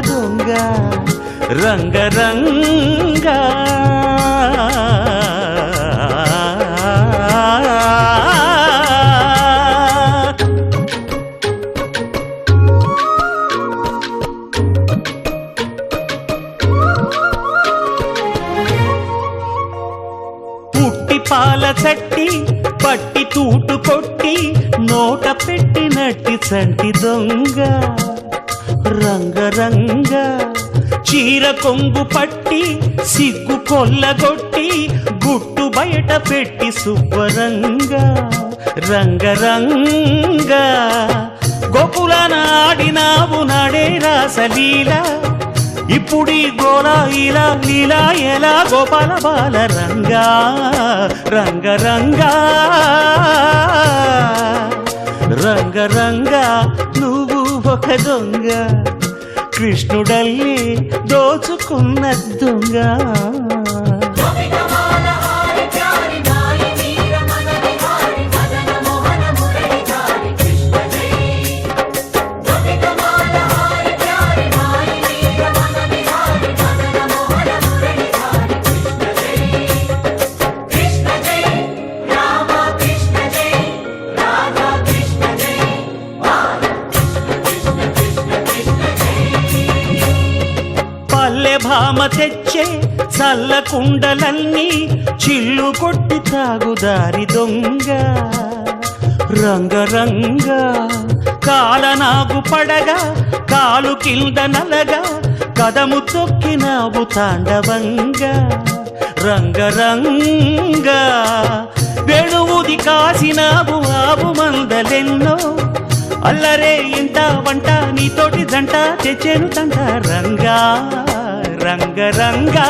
దొంగ రంగరంగ. పుట్టి పాల చట్టి పట్టి తూటు కొట్టి నోట పెట్టినట్టి చంటి దొంగ. రంగరంగ చీర కొంగు పట్టి సిగ్గు కొల్లగొట్టి గుట్టు బయట పెట్టి శుభ్రంగా రంగరంగ గోకుల నాడినావు నాడే రాసలీలా ఇప్పుడీ గోలా ఇలా లీలా ఎలా గోపాల బాల రంగా రంగరంగా రంగరంగా నువ్వు ఒక దొంగ కృష్ణుడల్లి దోచుకున్న దొంగ. భామ తెచ్చే చల్ల కుండలన్నీ చిల్లు కొట్టి తాగుదారి దొంగ. రంగరంగ కాలనాగు పడగా కాలు కింద నలగా కదము తొక్కినావు తాండవంగా. రంగరంగ వేణువుది కాసినావు ఆవు మందలెన్నో. అల్లరే ఇంత వంట నీతోటి జంట తెచ్చేను తంట రంగా. రంగరంగా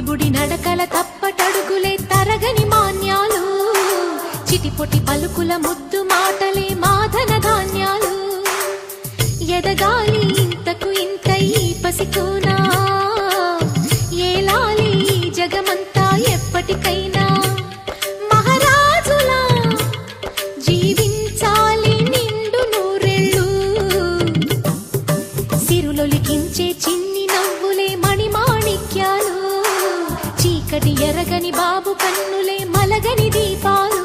బుడి నడకల తప్పటడుగులే తరగని మాన్యాలు. చిటిపొటి పలుకుల ముద్దు మాటలే మాధన ధాన్యాలు. ఎదగాలి ఇంతకు ఇంత ఈ పసికోనా ఎరగని బాబు కన్నులే మలగని దీపాలు.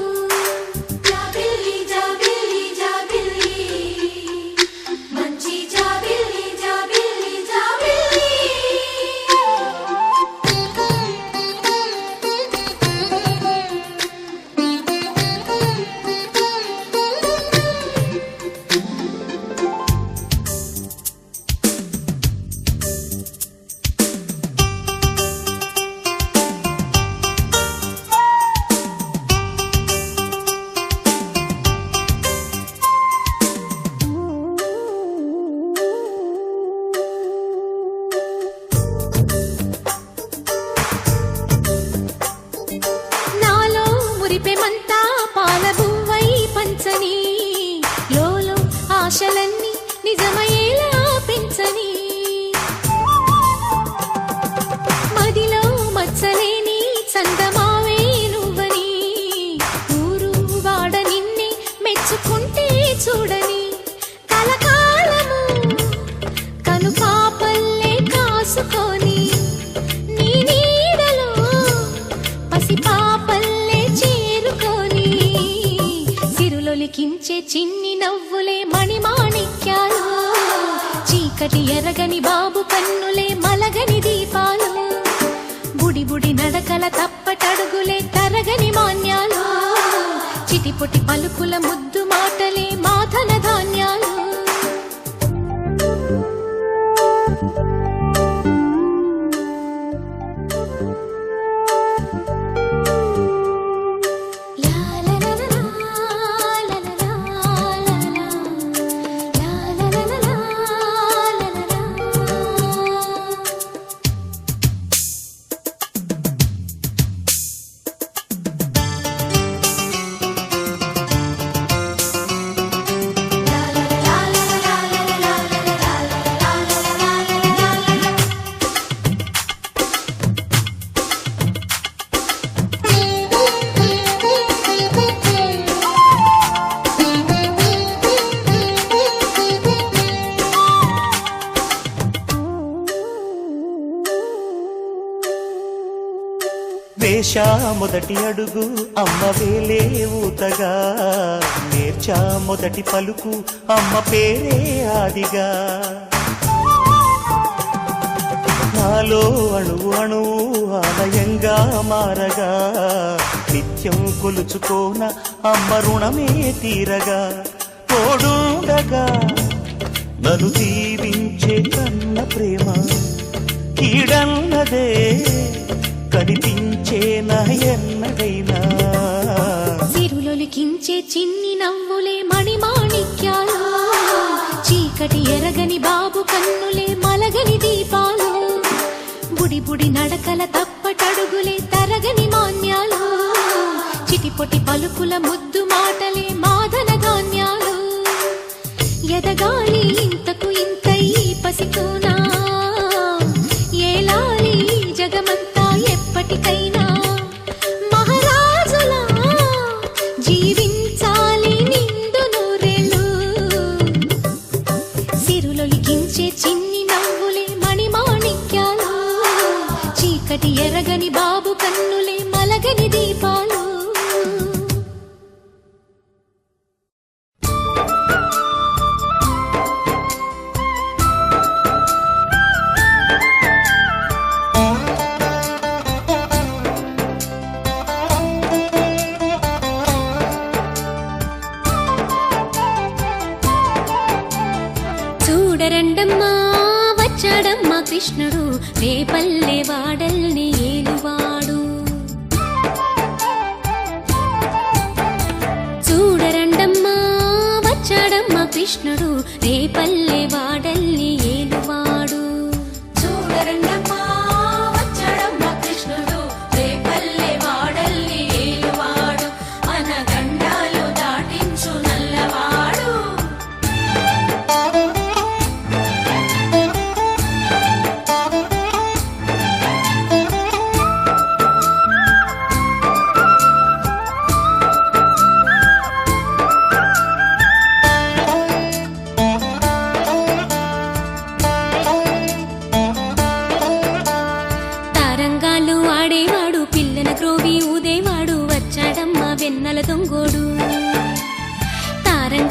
ఎరగని బాబు కన్నులే మలగని దీపాలు. బుడి బుడి నడకల తప్పటడుగులే తరగని మాన్యాలు. చిటిపొటి పలుకుల ముద్దు వేశా మొదటి అడుగు అమ్మ వేలే ఊతగా. నేర్చా మొదటి పలుకు అమ్మ పేరే ఆదిగా. నాలో అణువు అణువు ఆలయంగా మారగా. నిత్యం కొలుచుకోన అమ్మ రుణమే తీరగా. తోడుండగా నన్ను దీవించే కన్న ప్రేమ కీడన్నదే. కనిపించే ఎన్నడైనా. సిరులొలికించే చిన్ని నవ్వులే మణిమాణిక్యాలు. చీకటి ఎరగని బాబు కన్నులే మలగని దీపాలు. బుడి బుడి నడకల తప్పటడుగులే తరగని మాన్యాలు. చిటిపొటి పలుకుల ముద్దు మాటలే మాదన ధాన్యాలు. ఎదగాలి ఇంతకు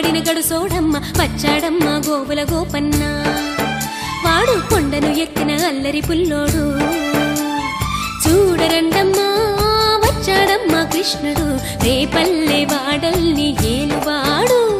మడుగులో గడు సోడమ్మ పచ్చాడమ్మ గోవుల గోపన్న. వాడు కొండను ఎక్కిన అల్లరి పుల్లోడు. చూడరండమ్మా వచ్చాడమ్మా కృష్ణుడు. రేపల్లె వాడల్ని ఏలువాడు.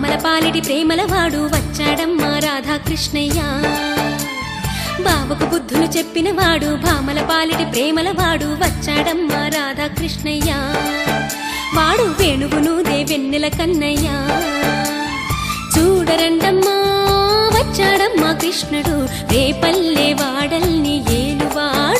చెప్పినవాడు పాలిటి ప్రేమల వాడు వచ్చాడమ్మా రాధాకృష్ణయ్య. బాబుకు బుద్ధులు చెప్పినవాడు భామల పాలిటి ప్రేమలవాడు వచ్చాడమ్మా రాధాకృష్ణయ్య. వాడు వేణువును దేవెన్నెల కన్నయ్య. చూడరండమ్మా వచ్చాడమ్మా కృష్ణుడు. రేపల్లె వాడల్ని ఏలువాడు.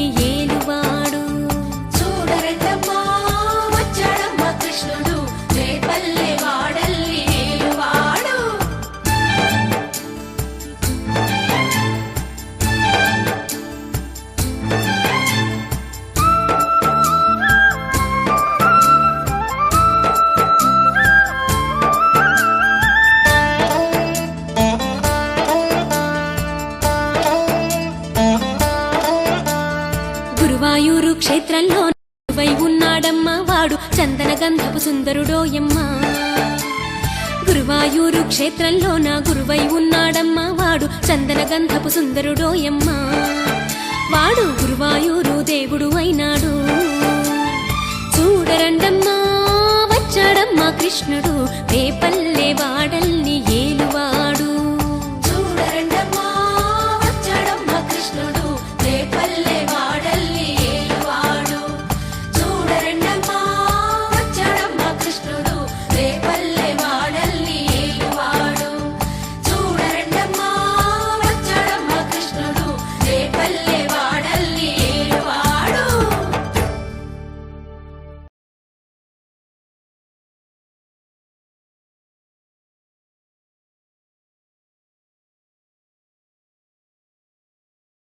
గురువాయూరు క్షేత్రంలో వై ఉన్నాడమ్మా. వాడు చందన గంధపు సుందరుడోయమ్మా గురువాయూరు క్షేత్రంలో నా గురువై ఉన్నాడమ్మా. వాడు చందన గంధపు సుందరుడోయమ్మా వాడు గురువాయూరు దేవుడు అయినాడు. చూడరండమ్మా వచ్చాడమ్మా కృష్ణుడు. రేపల్లె వాడల్ని